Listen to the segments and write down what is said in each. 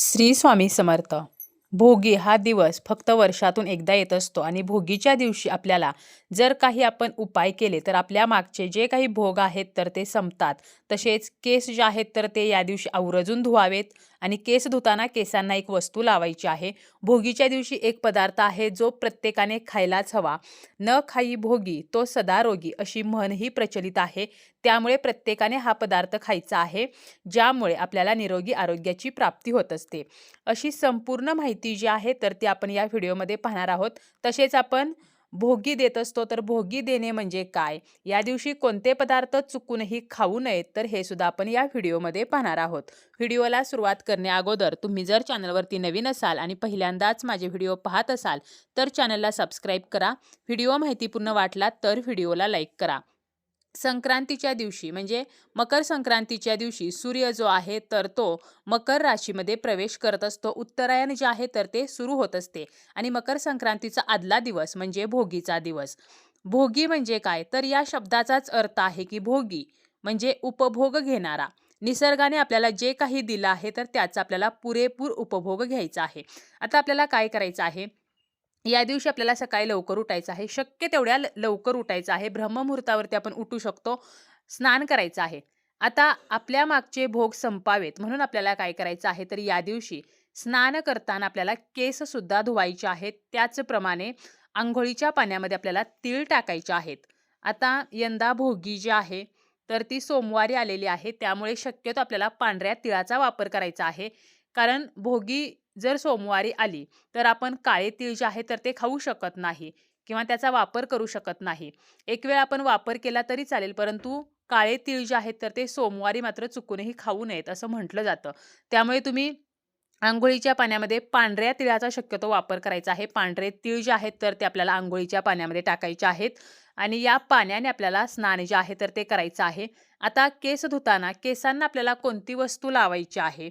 श्री स्वामी समर्थ. भोगी हा दिवस फक्त वर्षातून एकदा येत असतो आणि भोगीच्या दिवशी आपल्याला जर काही आपण उपाय केले तर आपल्या मागचे जे काही भोग आहेत तर ते संपतात. तसेच केस जे आहेत तर ते या दिवशी आवरजून धुवावेत आणि केस धुताना केसांना एक वस्तू लावायची आहे. भोगीच्या दिवशी एक पदार्थ आहे जो प्रत्येकाने खायलाच हवा. न खाई भोगी तो सदा रोगी अशी म्हणही प्रचलित आहे. त्यामुळे प्रत्येकाने हा पदार्थ खायचा आहे ज्यामुळे आपल्याला निरोगी आरोग्याची प्राप्ती होत असते. अशी संपूर्ण माहिती जी आहे तर ती आपण या व्हिडिओमध्ये पाहणार आहोत. तसेच आपण भोगी देत असतो तर भोगी देणे म्हणजे काय? या दिवशी कोणते पदार्थ चुकूनही खाऊ नयेत तर हे सुद्धा आपण या व्हिडिओमध्ये पाहणार आहोत. व्हिडिओला सुरुवात करण्याअगोदर तुम्ही जर चॅनलवरती नवीन असाल आणि पहिल्यांदाच माझे व्हिडिओ पाहत असाल तर चॅनलला सबस्क्राईब करा. व्हिडिओ माहितीपूर्ण वाटला तर व्हिडिओला लाईक करा. संक्रांतीच्या दिवशी म्हणजे मकर संक्रांतीच्या दिवशी सूर्य जो आहे तर तो मकर राशीमध्ये प्रवेश करत असतो. उत्तरायण जे आहे तर ते सुरू होत असते. आणि मकर संक्रांतीचा आदला दिवस म्हणजे भोगीचा दिवस. भोगी म्हणजे काय? तर या शब्दाचाच अर्थ आहे की भोगी म्हणजे उपभोग घेणारा. निसर्गाने आपल्याला जे काही दिलं आहे तर त्याचा आपल्याला पुरेपूर उपभोग घ्यायचा आहे. आता आपल्याला काय करायचं आहे? या दिवशी आपल्याला सकाळी लवकर उठायचं आहे. शक्य तेवढ्या लवकर उठायचं आहे. ब्रह्ममुहूर्तावरती आपण उठू शकतो. स्नान करायचं आहे. आता आपल्या मागचे भोग संपावेत. म्हणून आपल्याला काय करायचं आहे? तर या दिवशी स्नान करताना आपल्याला केससुद्धा धुवायचे आहेत. त्याचप्रमाणे आंघोळीच्या पाण्यामध्ये आपल्याला तीळ टाकायचे आहेत. आता यंदा भोगी जी आहे तर ती सोमवारी आलेली आहे. त्यामुळे शक्यतो आपल्याला पांढऱ्या तिळाचा वापर करायचा आहे. कारण भोगी जर सोमवारी आली तर आपण काळे तीळ जे आहे तर ते खाऊ शकत नाही किंवा त्याचा वापर करू शकत नाही. एक वेळ आपण वापर केला तरी चालेल परंतु काळे तीळ जे आहेत तर ते सोमवारी मात्र चुकूनही खाऊ नयेत असं म्हटलं जातं. त्यामुळे तुम्ही आंघोळीच्या पाण्यामध्ये पांढऱ्या तिळाचा शक्यतो वापर करायचा आहे. पांढरे तीळ जे आहेत तर ते आपल्याला आंघोळीच्या पाण्यामध्ये टाकायचे आहेत आणि या पाण्याने आपल्याला स्नान जे आहे तर ते करायचं आहे. आता केस धुताना केसांना आपल्याला कोणती वस्तू लावायची आहे?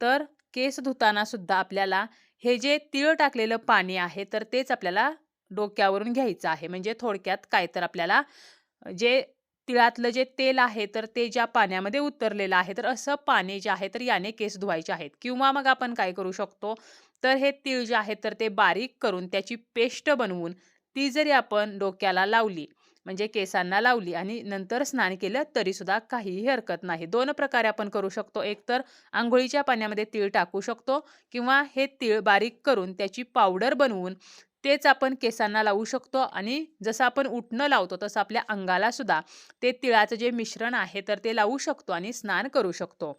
तर केस धुताना सुद्धा आपल्याला हे जे तिळ टाकलेलं पाणी आहे तर तेच आपल्याला डोक्यावरून घ्यायचं आहे. म्हणजे थोडक्यात काय तर आपल्याला जे तिळातलं जे तेल आहे तर ते ज्या पाण्यामध्ये उतरलेलं आहे तर असं पाणी जे आहे तर याने केस धुवायचे आहेत. किंवा मग आपण काय करू शकतो तर हे तीळ जे आहे तर ते बारीक करून त्याची पेस्ट बनवून ती जरी आपण डोक्याला लावली म्हणजे केसांना लावली आणि नंतर स्नान केलं तरीसुद्धा काहीही हरकत नाही. दोन प्रकारे आपण करू शकतो. एक तर आंघोळीच्या पाण्यामध्ये तीळ टाकू शकतो किंवा हे तीळ बारीक करून त्याची पावडर बनवून तेच आपण केसांना लावू शकतो आणि जसं आपण उठणं लावतो तसं आपल्या अंगाला सुद्धा ते तिळाचं जे मिश्रण आहे तर ते लावू शकतो आणि स्नान करू शकतो.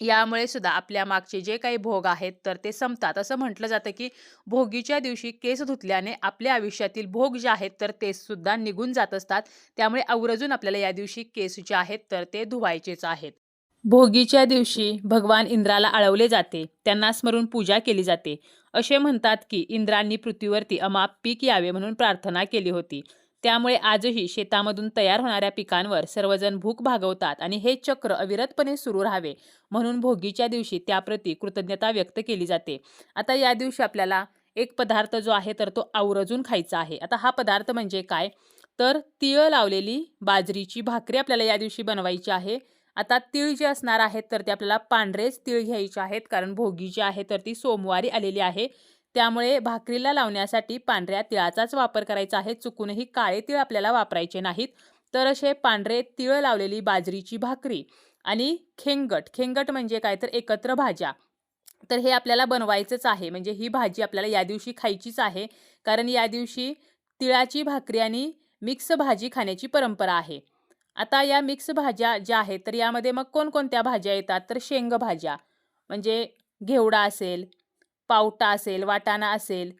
यामुळे सुद्धा आपल्या मागचे जे काही भोग आहेत तर ते संपतात. असं म्हटलं जातं की भोगीच्या दिवशी केस धुतल्याने आपल्या आयुष्यातील भोग जे आहेत तर ते सुद्धा निघून जात असतात. त्यामुळे आवर्जून आपल्याला या दिवशी केस जे आहेत तर ते धुवायचेच आहेत. भोगीच्या दिवशी भगवान इंद्राला आळवले जाते. त्यांना स्मरून पूजा केली जाते. असे म्हणतात की इंद्रांनी पृथ्वीवरती अमाप पीक यावे म्हणून प्रार्थना केली होती. त्यामुळे आजही शेतामधून तयार होणाऱ्या पिकांवर सर्वजण भूक भागवतात आणि हे चक्र अविरतपणे सुरू राहावे म्हणून भोगीच्या दिवशी त्याप्रती कृतज्ञता व्यक्त केली जाते. आता या दिवशी आपल्याला एक पदार्थ जो आहे तर तो आवर्जून खायचा आहे. आता हा पदार्थ म्हणजे काय? तर तिळ लावलेली बाजरीची भाकरी आपल्याला या दिवशी बनवायची आहे. आता तीळ जे असणार आहेत तर ते आपल्याला पांढरेच तीळ घ्यायचे आहेत कारण भोगी जी आहे तर ती सोमवारी आलेली आहे. त्यामुळे भाकरीला लावण्यासाठी पांढऱ्या तिळाचाच वापर करायचा आहे. चुकूनही काळे तिळ आपल्याला वापरायचे नाहीत. तर असे पांढरे तिळ लावलेली बाजरीची भाकरी आणि खेंगट खेंगट म्हणजे काय? तर एकत्र भाज्या. तर हे आपल्याला बनवायचंच आहे. म्हणजे ही भाजी आपल्याला या दिवशी खायचीच आहे. कारण या दिवशी तिळाची भाकरी आणि मिक्स भाजी खाण्याची परंपरा आहे. आता या मिक्स भाज्या ज्या आहेत तर यामध्ये मग कोणकोणत्या भाज्या येतात? तर शेंग भाज्या. म्हणजे घेवडा असेल पावटा असेल वाटाणा असेल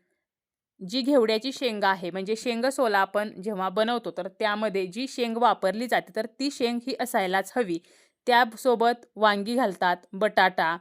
जी घेवड्याची शेंग आहे म्हणजे शेंग सोला आपण जेव्हा बनवतो तर त्यामध्ये जी शेंग वापरली जाते तर ती शेंग ही असायलाच हवी. त्यासोबत वांगी घालतात बटाटा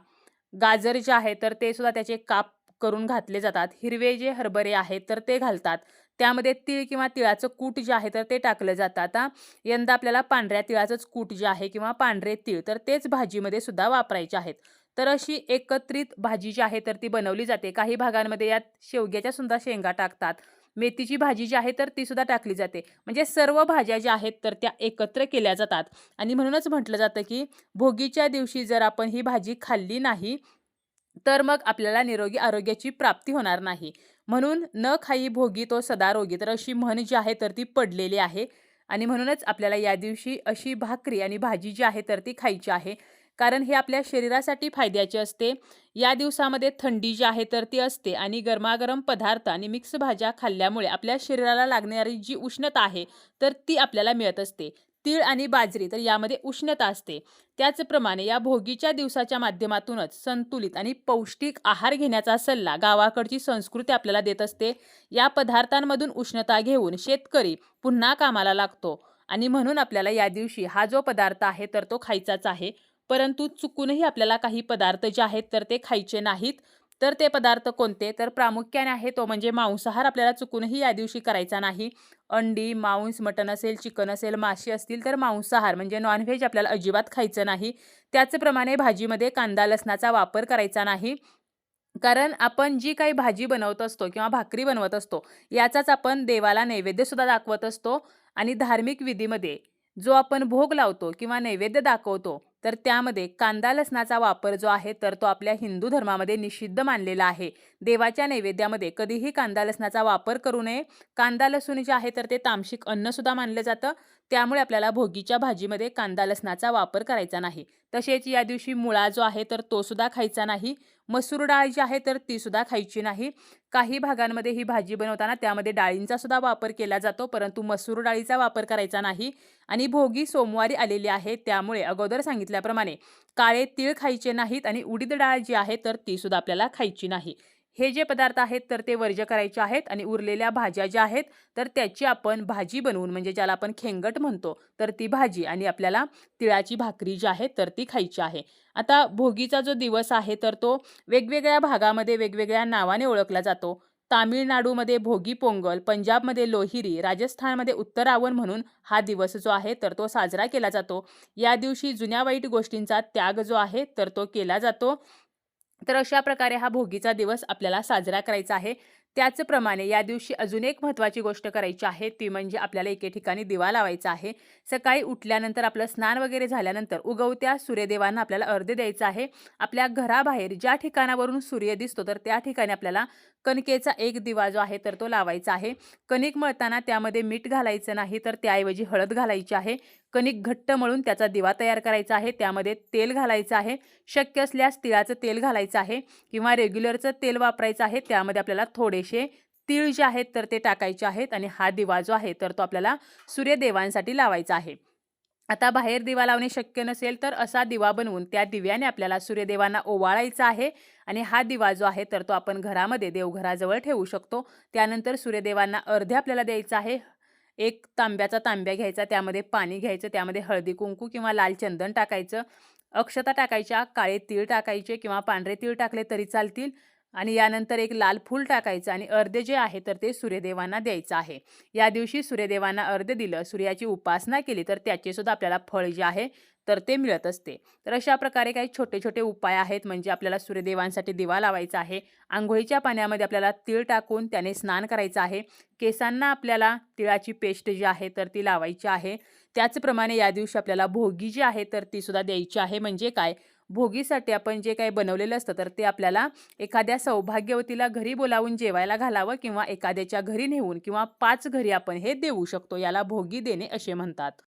गाजर जे आहे तर ते सुद्धा त्याचे काप करून घातले जातात. हिरवे जे हरभरे आहेत तर ते घालतात. त्यामध्ये तिळ किंवा तिळाचं कूट जे आहे तर ते टाकलं जातं आता यंदा आपल्याला पांढऱ्या तिळाचंच कूट जे आहे किंवा पांढरे तिळ तर तेच भाजीमध्ये सुद्धा वापरायचे आहेत. तर अशी एकत्रित भाजी जी आहे तर ती बनवली जाते. काही भागांमध्ये यात शेवग्याच्या सुद्धा शेंगा टाकतात. मेथीची भाजी जी आहे तर ती सुद्धा टाकली जाते. म्हणजे सर्व भाज्या ज्या आहेत तर त्या एकत्र केल्या जातात. आणि म्हणूनच म्हटलं जातं की भोगीच्या दिवशी जर आपण ही भाजी खाल्ली नाही तर मग आपल्याला निरोगी आरोग्याची प्राप्ती होणार नाही. म्हणून न खाई भोगी तो सदा रोगी. तर अशी म्हण जी आहे तर ती पडलेली आहे. आणि म्हणूनच आपल्याला या दिवशी अशी भाकरी आणि भाजी जी आहे तर ती खायची आहे. कारण हे आपल्या शरीरासाठी फायद्याचे असते. या दिवसामध्ये थंडी जी आहे तर ती असते आणि गरमागरम पदार्थ आणि मिक्स भाज्या खाल्ल्यामुळे आपल्या शरीराला लागणारी जी उष्णता आहे तर ती आपल्याला मिळत असते. तीळ आणि बाजरी तर यामध्ये उष्णता असते. त्याचप्रमाणे या भोगीच्या दिवसाच्या माध्यमातूनच संतुलित आणि पौष्टिक आहार घेण्याचा सल्ला गावाकडची संस्कृती आपल्याला देत असते. या पदार्थांमधून उष्णता घेऊन शेतकरी पुन्हा कामाला लागतो आणि म्हणून आपल्याला या दिवशी हा जो पदार्थ आहे तर तो खायचाच आहे. परंतु चुकूनही आपल्याला काही पदार्थ जे आहेत तर ते खायचे नाहीत. तर ते पदार्थ कोणते? तर प्रामुख्याने आहे तो म्हणजे मांसाहार. आपल्याला चुकूनही या दिवशी करायचा नाही. अंडी मांस मटण असेल चिकन असेल मासे असतील तर मांसाहार म्हणजे नॉनव्हेज आपल्याला अजिबात खायचं नाही. त्याचप्रमाणे भाजीमध्ये कांदा लसणाचा वापर करायचा नाही. कारण आपण जी काही भाजी बनवत असतो किंवा भाकरी बनवत असतो याचाच आपण देवाला नैवेद्यसुद्धा दाखवत असतो. आणि धार्मिक विधीमध्ये जो आपण भोग लावतो किंवा नैवेद्य दाखवतो तर त्यामध्ये कांदा लसणाचा वापर जो आहे तर तो आपल्या हिंदू धर्मामध्ये निषिद्ध मानलेला आहे. देवाच्या नैवेद्यामध्ये कधीही कांदा लसणाचा वापर करू नये. कांदा लसूण जे आहे तर ते तामशिक अन्नसुद्धा मानलं जातं. त्यामुळे आपल्याला भोगीच्या भाजीमध्ये कांदा लसणाचा वापर करायचा नाही. तसेच या दिवशी मुळा जो आहे तर तो सुद्धा खायचा नाही. मसूर डाळ जी आहे तर ती सुद्धा खायची नाही. काही भागांमध्ये ही भाजी बनवताना त्यामध्ये डाळींचा सुद्धा वापर केला जातो परंतु मसूर डाळीचा वापर करायचा नाही आणि भोगी सोमवारी आलेली आहे. त्यामुळे अगोदर सांगितल्याप्रमाणे काळे तीळ खायचे नाहीत आणि उडीद डाळ जी आहे तर ती सुद्धा आपल्याला खायची नाही. हे जे पदार्थ आहेत तर ते वर्ज्य करायचे आहेत आणि उरलेल्या भाज्या ज्या आहेत तर त्याची आपण भाजी बनवून म्हणजे ज्याला आपण खेंगट म्हणतो तर ती भाजी आणि आपल्याला तिळाची भाकरी जी आहे तर ती खायची आहे. आता भोगीचा जो दिवस आहे तर तो वेगवेगळ्या भागामध्ये वेगवेगळ्या नावाने ओळखला जातो. तामिळनाडूमध्ये भोगी पोंगल पंजाबमध्ये लोहिरी राजस्थानमध्ये उत्तरावण म्हणून हा दिवस जो आहे तर तो साजरा केला जातो. या दिवशी जुन्या वाईट गोष्टींचा त्याग जो आहे तर तो केला जातो. तर अशा प्रकारे हा भोगीचा दिवस आपल्याला साजरा करायचा आहे. त्याचप्रमाणे या दिवशी अजून एक महत्त्वाची गोष्ट करायची आहे ती म्हणजे आपल्याला एके ठिकाणी दिवा लावायचा आहे. सकाळी उठल्यानंतर आपलं स्नान वगैरे झाल्यानंतर उगवत्या सूर्यदेवांना आपल्याला अर्ध द्यायचा आहे. आपल्या घराबाहेर ज्या ठिकाणावरून सूर्य दिसतो तर त्या ठिकाणी आपल्याला कणकेचा एक दिवा जो आहे तर तो लावायचा आहे. कणिक मळताना त्यामध्ये मीठ घालायचं नाही तर त्याऐवजी हळद घालायची आहे. कणिक घट्ट मळून त्याचा दिवा तयार करायचा आहे. त्यामध्ये तेल घालायचं आहे. शक्य असल्यास तिळाचं तेल घालायचं आहे किंवा रेग्युलरचं तेल वापरायचं आहे. त्यामध्ये आपल्याला थोडेसे तीळ जे आहेत तर ते टाकायचे आहेत आणि हा दिवा जो आहे तर तो आपल्याला सूर्यदेवांसाठी लावायचा आहे. आता बाहेर दिवा लावणे शक्य नसेल तर असा दिवा बनवून त्या दिव्याने आपल्याला सूर्यदेवांना ओवाळायचा आहे आणि हा दिवा जो आहे तर तो आपण घरामध्ये देवघराजवळ ठेवू शकतो. त्यानंतर सूर्यदेवांना अर्धे आपल्याला द्यायचा आहे. एक तांब्याचा तांब्या घ्यायचा त्यामध्ये पाणी घ्यायचं त्यामध्ये हळदी कुंकू किंवा लाल चंदन टाकायचं. अक्षता टाकायच्या काळे तीळ टाकायचे किंवा पांढरे तीळ टाकले तरी चालतील. आणि यानंतर एक लाल फूल टाकायचं आणि अर्धे जे आहे तर ते सूर्यदेवांना द्यायचं आहे. या दिवशी सूर्यदेवांना अर्ध दिलं सूर्याची उपासना केली तर त्याचे सुद्धा आपल्याला फळ जे आहे तर ते मिळत असते. तर अशा प्रकारे काही छोटे छोटे उपाय आहेत म्हणजे आपल्याला सूर्यदेवांसाठी दिवा लावायचा आहे आंघोळीच्या पाण्यामध्ये आपल्याला तीळ टाकून त्याने स्नान करायचं आहे केसांना आपल्याला तिळाची पेस्ट जी आहे तर ती लावायची आहे. त्याचप्रमाणे या दिवशी आपल्याला भोगी जी आहे तर ती सुद्धा द्यायची आहे म्हणजे काय? भोगीसाठी आपण जे काही बनवलेलं असतं तर ते आपल्याला एखाद्या सौभाग्यवतीला घरी बोलावून जेवायला घालावं किंवा एखाद्याच्या घरी नेऊन किंवा पाच घरी आपण हे देऊ शकतो याला भोगी देणे असे म्हणतात.